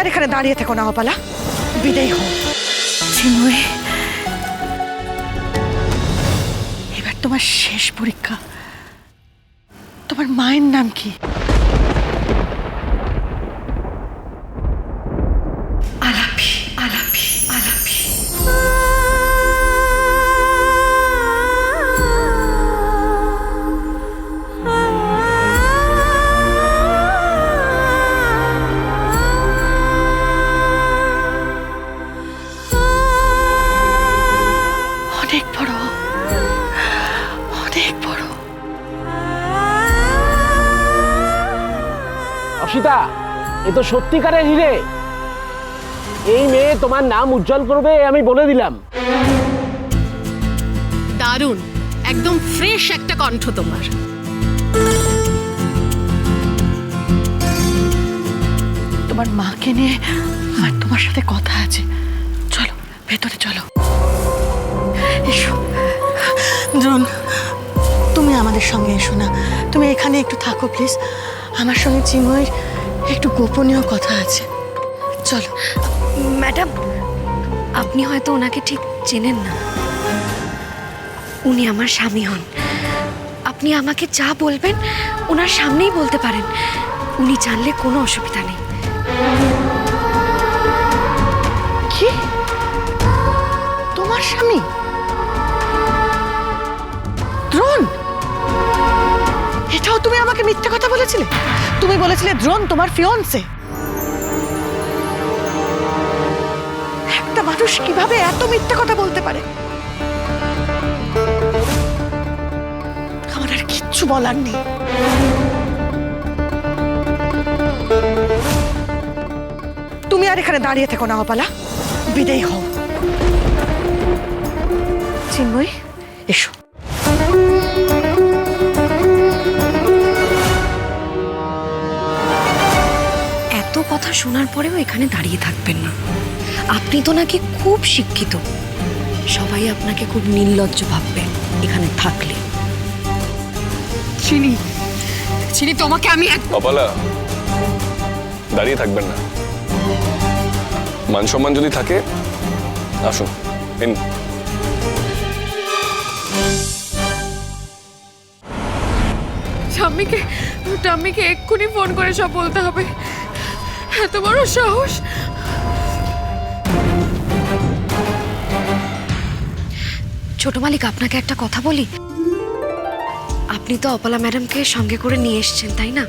আর এখানে দাঁড়িয়ে থেকো না অপালা বিদায় হো এবার তোমার শেষ পরীক্ষা। তোমার মায়ের নাম কি? অসিতা এ তো সত্যিকারের হিরে। এই মেয়ে তোমার নাম উজ্জ্বল করবে আমি বলে দিলাম। দারুণ একদম ফ্রেশ একটা কণ্ঠ তোমার। তোমার মাকে নিয়ে আমার তোমার সাথে কথা আছে। চলো ভেতরে চলো। এসো। দ্রোণ তুমি আমাদের সঙ্গে এসো না। তুমি এখানে একটু থাকো প্লিজ আমার সঙ্গে চিন্ময়ের একটু গোপনীয় কথা আছে। চলো। ম্যাডাম আপনি হয়তো ওনাকে ঠিক চেনেন না। উনি আমার স্বামী হন। আপনি আমাকে যা বলবেন ওনার সামনেই বলতে পারেন। উনি জানলে কোনো অসুবিধা নেই। কি? তোমার স্বামী? দ্রোণ! তুমি আমাকে মিথ্যে কথা বলেছিলে? তুমি বলেছিলে দ্রোণ তোমার ফিয়ন্সে একটা মানুষ কীভাবে এত মিথ্যে কথা বলতে পারে? আমার আর কিচ্ছু বলার নেই। তুমি আর এখানে দাঁড়িয়ে থেকো না, অপালা। বিদেয় হও। চিন্ময়, এসো। কথা শোনার পরেও এখানে দাঁড়িয়ে থাকবেন না। আপনি তো নাকি খুব শিক্ষিত। সবাই আপনাকে খুব নির্লজ্জ ভাববে এখানে থাকলে। চিনি চিনি তোমাকে আমি এক কপালা দাঁড়িয়ে থাকবেন না। মান সম্মান যদি থাকে আসুন ইন ঠাম্মিকে ঠাম্মিকে এক্ষুনি ফোন করে সব বলতে হবে। এত বড় সাহস? ছোট মালিক আপনাকে একটা কথা বলি? আপনি তো অপলা ম্যাডামকে সঙ্গে করে নিয়ে এসেছেন তাই না?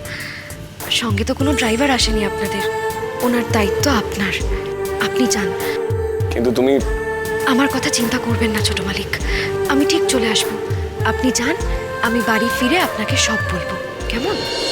সঙ্গে তো কোনো ড্রাইভার আসেনি আপনাদের। ওনার দায়িত্ব আপনার। আপনি যান। কিন্তু তুমি আমার কথা চিন্তা করবেন না ছোট মালিক। আমি ঠিক চলে আসব। আপনি যান আমি বাড়ি ফিরে আপনাকে সব বলব। কেমন?